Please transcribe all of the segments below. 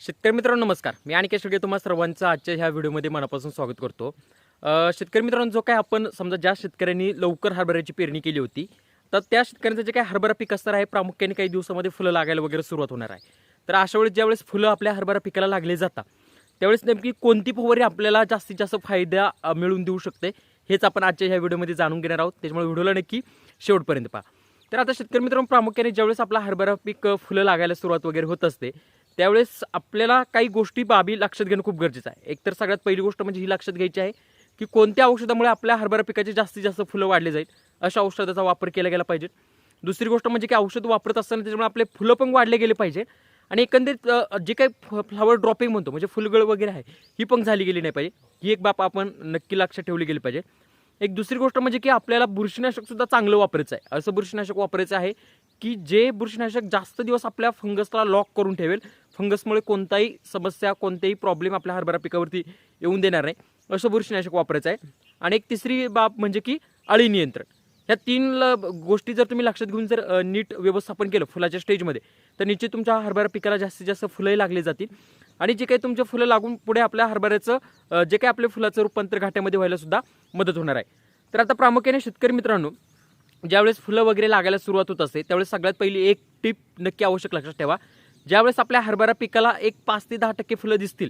शेतकरी मित्रांनो नमस्कार. मी आणि शेळके तुम्हाला सर्वांचं आजच्या ह्या व्हिडिओमध्ये मनापासून स्वागत करतो. शेतकरी मित्रांनो जो काय आपण समजा ज्या शेतकऱ्यांनी लवकर हरभऱ्याची पेरणी केली होती तर त्या शेतकऱ्यांचं जे काय हरभरा पीक असणार आहे प्रामुख्याने काही दिवसामध्ये फुलं लागायला वगैरे सुरुवात होणार आहे. तर अशा वेळेस ज्यावेळेस फुलं आपल्या हरभरा पिकाला लागले जातात त्यावेळेस नेमकी कोणती फवारी आपल्याला जास्तीत जास्त फायदा मिळून मिळवून देऊ शकते हेच आपण आजच्या ह्या व्हिडिओमध्ये जाणून घेणार आहोत. त्याच्यामुळे व्हिडिओला नक्की शेवटपर्यंत पहा. तर आता शेतकरी मित्रांनो प्रामुख्याने ज्यावेळेस आपला हरभरा पीक फुलं लागायला सुरुवात वगैरे होत असते त्यावेळेस आपल्याला काही गोष्टी बाबी लक्षात घेणं खूप गरजेचं आहे. एकतर सगळ्यात पहिली गोष्ट म्हणजे ही लक्षात घ्यायची आहे की कोणत्या औषधामुळे आपल्या हरभरा पिकाचे जास्तीत जास्त फुलं वाढले जाईल अशा औषधाचा वापर केला गेला पाहिजे. दुसरी गोष्ट म्हणजे की औषध वापरत असताना त्याच्यामुळे आपले फुलं पण वाढले गेले पाहिजे आणि एकंदरीत जे काही फ्लावर ड्रॉपिंग म्हणतो म्हणजे फुलगळ वगैरे आहे ही पण झाली गेली नाही पाहिजे. ही एक बाब आपण नक्की लक्षात ठेवली गेली पाहिजे. एक दुसरी गोष्ट म्हणजे की आपल्याला बुरशीनाशकसुद्धा चांगलं वापरायचं आहे. असं बुरशीनाशक वापरायचं आहे की जे बुरशीनाशक जास्त दिवस आपल्या फंगसला लॉक करून ठेवेल फंगसमुळे कोणताही समस्या कोणतेही प्रॉब्लेम आपल्या हरभरा पिकावरती येऊन देणार नाही. असं बुरशीनाशक वापरायचं आहे. आणि एक तिसरी बाब म्हणजे की अळी नियंत्रण. ह्या तीन ल- गोष्टी जर तुम्ही लक्षात घेऊन जर नीट व्यवस्थापन केलं फुलाच्या स्टेजमध्ये तर निश्चित तुमच्या हरभरा पिकाला जास्तीत जास्त फुलंही लागली जातील. आणि जे काही तुमचे फुलं लागून पुढे आपल्या हरभऱ्याचं जे काही आपल्या फुलाचं रूपांतर घाट्यामध्ये व्हायला सुद्धा मदत होणार आहे. तर आता प्रामुख्याने शेतकरी मित्रांनो ज्यावेळेस फुलं वगैरे लागायला सुरुवात होत असते त्यावेळेस सगळ्यात पहिली एक टिप नक्की आवश्यक लक्षात ठेवा. ज्यावेळेस आपल्या हरभरा पिकाला एक पाच ते दहा टक्के फुलं दिसतील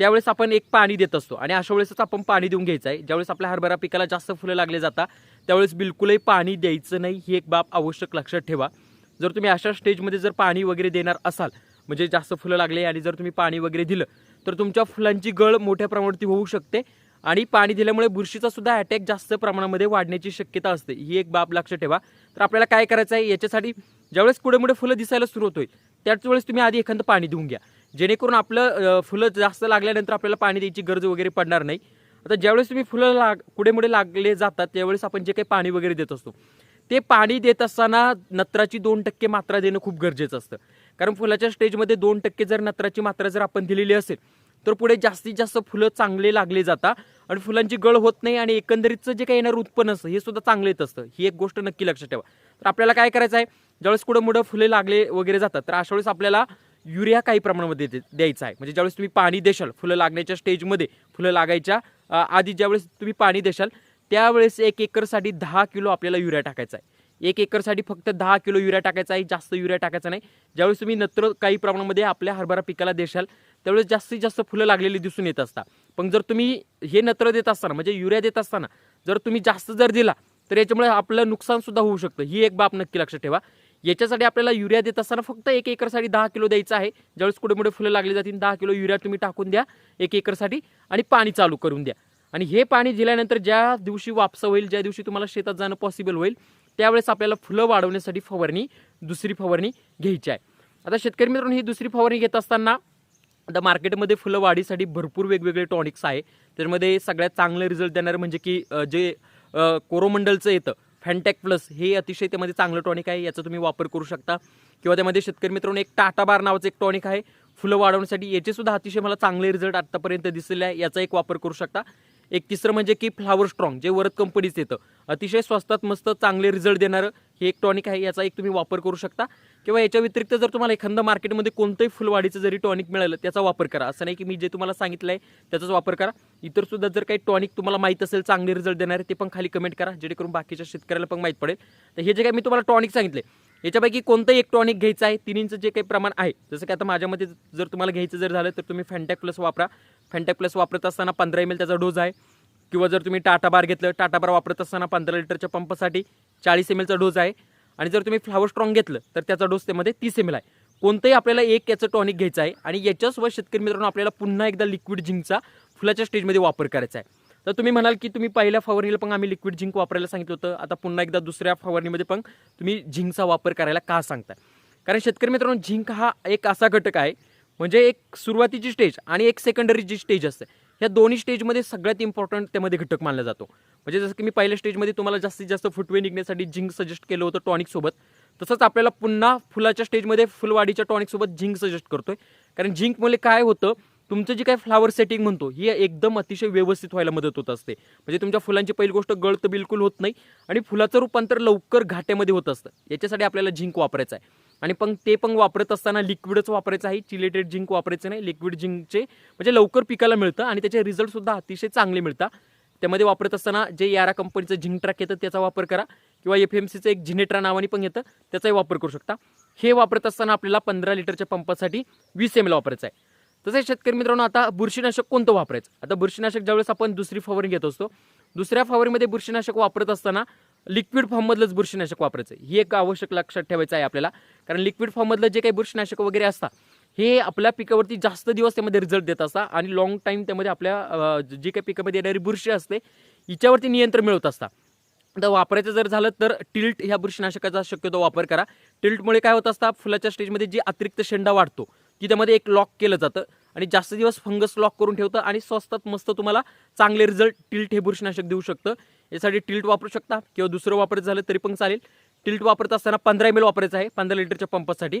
त्यावेळेस आपण एक पाणी देत असतो. आणि अशा वेळेसच आपण पाणी देऊन घ्यायचं आहे. ज्यावेळेस आपल्या हरभरा पिकाला जास्त फुलं लागले जातात त्यावेळेस बिलकुलही पाणी द्यायचं नाही ही एक बाब आवश्यक लक्षात ठेवा. जर तुम्ही अशा स्टेजमध्ये जर पाणी वगैरे देणार असाल म्हणजे जास्त फुलं लागले आणि जर तुम्ही पाणी वगैरे दिलं तर तुमच्या फुलांची गळ मोठ्या प्रमाणावरती होऊ शकते. आणि पाणी दिल्यामुळे बुरशीचा सुद्धा अटॅक जास्त प्रमाणामध्ये वाढण्याची शक्यता असते. ही एक बाब लक्षात ठेवा. तर आपल्याला काय करायचं आहे? याच्यासाठी ज्यावेळेस कुडेमुळे फुलं दिसायला सुरू होईल त्याच वेळेस तुम्ही आधी एखादं पाणी देऊन घ्या. जेणेकरून आपलं फुलं जास्त लागल्यानंतर आपल्याला पाणी द्यायची गरज वगैरे पडणार नाही. आता ज्यावेळेस तुम्ही फुलं लाग कुडेमुळे लागले जातात त्यावेळेस आपण जे काही पाणी वगैरे देत असतो ते पाणी देत असताना नत्राची दोन टक्के मात्रा देणं खूप गरजेचं असतं. कारण फुलाच्या स्टेजमध्ये दोन टक्के जर नत्राची मात्रा जर आपण दिलेली असेल तर पुढे जास्तीत जास्त फुलं चांगले लागले जातात आणि फुलांची गळ होत नाही आणि एकंदरीतचं जे काही येणारं उत्पन्न असतं हे सुद्धा चांगलं येत असतं. ही एक गोष्ट नक्की लक्षात ठेवा. तर आपल्याला काय करायचं आहे? ज्यावेळेस कुठं मुडं फुले लागले वगैरे जातात तर अशा वेळेस आपल्याला युरिया काही प्रमाणामध्ये दे- द्यायचा आहे. म्हणजे ज्यावेळेस तुम्ही पाणी देशाल फुलं लागण्याच्या स्टेजमध्ये फुलं लागायच्या आधी ज्यावेळेस तुम्ही पाणी देशाल त्यावेळेस एक एकरसाठी दहा किलो आपल्याला युरिया टाकायचा आहे. एक एकरसाठी फक्त दहा किलो युरिया टाकायचा आहे जास्त युरिया टाकायचा नाही. ज्यावेळेस तुम्ही नत्र काही प्रमाणामध्ये आपल्या हरभरा पिकाला देशाल त्यावेळेस जास्तीत जास्त फुलं लागलेली दिसून येत असतात. पण जर तुम्ही हे नत्र देत असताना म्हणजे युरिया देत असताना जर तुम्ही जास्त जर दिला तर याच्यामुळे आपलं नुकसानसुद्धा होऊ शकतं. ही एक बाब नक्की लक्षात ठेवा. याच्यासाठी आपल्याला युरिया देत असताना फक्त एक एकरसाठी दहा किलो द्यायचं आहे. ज्यावेळेस कुठे मोठे फुलं लागली जातील दहा किलो युरिया तुम्ही टाकून द्या एक एकरसाठी आणि पाणी चालू करून द्या. आणि हे पाणी दिल्यानंतर ज्या दिवशी वापसा होईल ज्या दिवशी तुम्हाला शेतात जाणं पॉसिबल होईल त्यावेळेस आपल्याला फुलं वाढवण्यासाठी फवारणी दुसरी फवारणी घ्यायची आहे. आता शेतकरी मित्रांनो ही दुसरी फवारणी घेत असताना आता मार्केटमध्ये फुलं वाढीसाठी भरपूर वेगवेगळे टॉनिक्स आहे. त्याच्यामध्ये सगळ्यात चांगलं रिझल्ट देणारं म्हणजे की जे कोरोमंडलचं येतं फॅन्टॅक प्लस हे अतिशय त्यामध्ये चांगलं टॉनिक आहे याचा तुम्ही वापर करू शकता. किंवा त्यामध्ये शेतकरी मित्रांनो एक टाटा बार नावाचं एक टॉनिक आहे फुलं वाढवण्यासाठी याचे सुद्धा अतिशय मला चांगले रिझल्ट आत्तापर्यंत दिसलेले आहे याचा एक वापर करू शकता. एक तिसरं म्हणजे की फ्लावर स्ट्रॉंग जे वरद कंपनीचं येतं अतिशय स्वस्तात मस्त चांगले रिझल्ट देणारं हे एक टॉनिक आहे याचा एक तुम्ही वापर करू शकता. किंवा याच्या व्यतिरिक्त जर तुम्हाला एखादं मार्केटमध्ये कोणतंही फुलवाडीचं जरी टॉनिक मिळालं त्याचा वापर करा. असं नाही की मी जे तुम्हाला सांगितलं आहे त्याचाच वापर करा. इतर सुद्धा जर काही टॉनिक तुम्हाला माहीत असेल चांगले रिझल्ट देणारे ते पण खाली कमेंट करा जेणेकरून बाकीच्या शेतकऱ्याला पण माहीत पडेल. तर हे जे काही मी तुम्हाला टॉनिक सांगितले याच्यापैकी कोणतंही एक टॉनिक घ्यायचं आहे तिन्हींचं जे काही प्रमाण आहे जसं की आता माझ्यामध्ये जर तुम्हाला घ्यायचं जर झालं तर तुम्ही फॅन्टॅक प्लस वापरा. फॅन्टॅक प्लस वापरत असताना पंधरा एम एल त्याचा डोज आहे. किंवा जर तुम्ही टाटा बार घेतलं टाटा बार वापरत असताना पंधरा लिटरच्या पंपासाठी चाळीस एम एलचा डोज आहे. आणि जर तुम्ही फ्लावर स्ट्रॉंग घेतलं तर त्याचा डोस त्यामध्ये तीस एम एल आहे. कोणतंही आपल्याला एक याचं टॉनिक घ्यायचं आहे आणि याच्यासोबत शेतकरी मित्रांनो आपल्याला पुन्हा एकदा लिक्विड झिंकचा फुलाच्या स्टेजमध्ये वापर करायचा आहे. तर तुम्ही म्हणाल की तुम्ही पहिल्या फवारणीला पण आम्ही लिक्विड झिंक वापरायला सांगितलं होतं. आता पुन्हा एकदा दुसऱ्या फवारणीमध्ये पण तुम्ही झिंकचा वापर करायला का सांगताय? कारण शेतकरी मित्रांनो झिंक हा एक असा घटक आहे म्हणजे एक सुरुवातीची स्टेज आणि एक सेकंडरी जी स्टेज असते. ह्या दोन्ही स्टेजमध्ये सगळ्यात इम्पॉर्टंट त्यामध्ये घटक मानला जातो. म्हणजे जसं की मी पहिल्या स्टेजमध्ये तुम्हाला जास्तीत जास्त फुटवे निघण्यासाठी झिंक सजेस्ट केलं होतं टॉनिकसोबत तसंच आपल्याला पुन्हा फुलाच्या स्टेजमध्ये फुलवाडीच्या टॉनिकसोबत झिंक सजेस्ट करतोय. कारण झिंकमुळे काय होतं तुमचं जे काय फ्लावर सेटिंग म्हणतो ही एकदम अतिशय व्यवस्थित व्हायला मदत होत असते. म्हणजे तुमच्या फुलांची पहिली गोष्ट गळत बिलकुल होत नाही आणि फुलाचं रूपांतर लवकर घाट्यामध्ये होत असतं. याच्यासाठी आपल्याला झिंक वापरायचं आहे. आणि पण ते पण वापरत असताना लिक्विडच वापरायचं आहे. चिलेटेड झिंक वापरायचं नाही. लिक्विड झिंकचे म्हणजे लवकर पिकाला मिळतं आणि त्याचे रिझल्टसुद्धा अतिशय चांगले मिळतात. त्यामध्ये वापरत असताना जे यारा कंपनीचं झिंग ट्रॅक येतं त्याचा वापर करा. किंवा एफ एम सीचं एक झिनेट्रा नावाने पण येतं त्याचाही वापर करू शकता. हे वापरत असताना आपल्याला पंधरा लिटरच्या पंपासाठी वीस एम एल वापरायचं आहे. तसेच शेतकरी मित्रांनो आता बुरशीनाशक कोणतं वापरायचं? आता बुरशीनाशक ज्यावेळेस आपण दुसरी फवारणी घेत असतो दुसऱ्या फवारणीमध्ये बुरशीनाशक वापरत असताना लिक्विड फॉर्ममधलंच बुरशीनाशक वापरायचं ही एक आवश्यक लक्षात ठेवायचं आहे आपल्याला. कारण लिक्विड फॉर्ममधलं जे काही बुरशीनाशक वगैरे असतात हे आपल्या पिकावरती जास्त दिवस त्यामध्ये रिझल्ट देत असता आणि लॉंग टाईम त्यामध्ये आपल्या जी काही पिकामध्ये येणारी बुरशी असते हिच्यावरती नियंत्रण मिळवत असता तर वापरायचं जर झालं तर टिल्ट ह्या बुरशीनाशकाचा शक्यतो वापर करा. टिल्टमुळे काय होत असतं फुलाच्या स्टेजमध्ये जी अतिरिक्त शेंडा वाढतो ती त्यामध्ये एक लॉक केलं जातं आणि जास्त दिवस फंगस लॉक करून ठेवतं आणि स्वस्तात मस्त तुम्हाला चांगले रिझल्ट टिल्ट हे बुरशीनाशक देऊ शकतं. यासाठी टिल्ट वापरू शकता किंवा दुसरं वापरायचं झालं तरी पण चालेल. टिल्ट वापरत असताना पंधरा एम एल वापरायचं आहे पंधरा लिटरच्या पंपासाठी.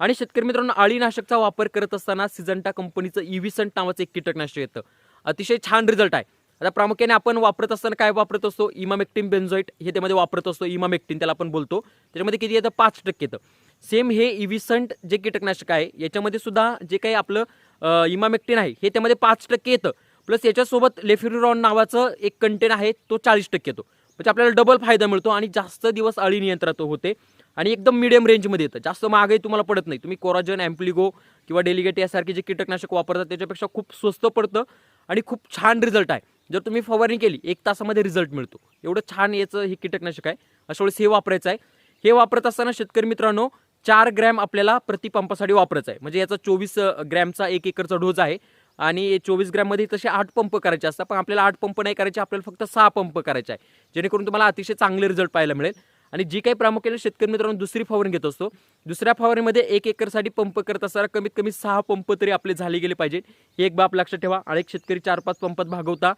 आणि शेतकरी मित्रांनो अळीनाशकचा वापर करत असताना सिजंटा कंपनीचं इव्हिसंट नावाचं एक कीटकनाशक येतं. अतिशय छान रिझल्ट आहे. आता प्रामुख्याने आपण वापरत असताना काय वापरत असतो? इमामेक्टिन बेन्झॉइट हे त्यामध्ये वापरत असतो इमामेक्टिन त्याला आपण बोलतो. त्याच्यामध्ये किती येतं? पाच टक्के येतं. सेम हे इव्हिसंट जे कीटकनाशक आहे याच्यामध्ये सुद्धा जे काही आपलं इमामेक्टिन आहे हे त्यामध्ये पाच टक्के येतं. प्लस याच्यासोबत लेफ्युरॉन नावाचं एक कंटेन आहे तो चाळीस टक्के येतो. म्हणजे आपल्याला डबल फायदा मिळतो आणि जास्त दिवस अळी नियंत्रणात होते. आणि एकदम मिडियम रेंजमध्ये येतं. जास्त महागही तुम्हाला पडत नाही. तुम्ही कोराजन ॲम्प्लिगो किंवा डेलिगेट यासारखे जे कीटकनाशक वापरतात त्याच्यापेक्षा खूप स्वस्त पडतं आणि खूप छान रिझल्ट आहे. जर तुम्ही फवारणी केली एक तासामध्ये रिझल्ट मिळतो. एवढं छान याचं हे कीटकनाशक आहे. अशा वेळेस हे वापरायचं आहे. हे वापरत असताना शेतकरी मित्रांनो चार ग्रॅम आपल्याला प्रति पंपासाठी वापरायचं आहे. म्हणजे याचा चोवीस ग्रॅमचा एक एकरचा डोस आहे. आणि चोवीस ग्रॅममध्ये तसे आठ पंप करायचे असतात. पण आपल्याला आठ पंप नाही करायचे आपल्याला फक्त सहा पंप करायचे आहे. जेणेकरून तुम्हाला अतिशय चांगले रिझल्ट पाहायला मिळेल. आणि जी काही प्रामुख्याने शेतकरी मित्रांनो दुसरी फवारणी घेत असतो दुसऱ्या फवारणीमध्ये एक एकरसाठी पंप करत असताना कमीत कमी सहा पंप तरी आपले झाले गेले पाहिजे. हे एक बाब लक्षात ठेवा. आणि एक शेतकरी चार पाच पंपात भागवता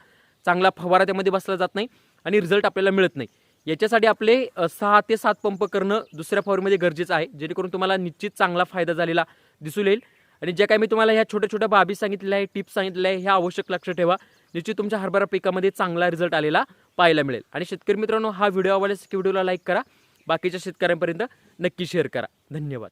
चांगला फवारा त्यामध्ये बसला जात नाही आणि रिझल्ट आपल्याला मिळत नाही. याच्यासाठी आपले सहा ते सात पंप करणं दुसऱ्या फवारीमध्ये गरजेचं आहे. जेणेकरून तुम्हाला निश्चित चांगला फायदा झालेला दिसून येईल. आणि ज्या काही मी तुम्हाला ह्या छोट्या छोट्या बाबी सांगितलेल्या आहे टिप्स सांगितलेल्या आहे ह्या आवश्यक लक्ष ठेवा. निश्चित तुमच्या हरभरा पिकामध्ये चांगला रिझल्ट आलेला पाहायला मिळेल. आणि शेतकरी मित्रांनो हा व्हिडिओ आवडल्यास व्हिडिओला लाईक करा. बाकीच्या शेतकऱ्यांपर्यंत नक्की शेअर करा. धन्यवाद.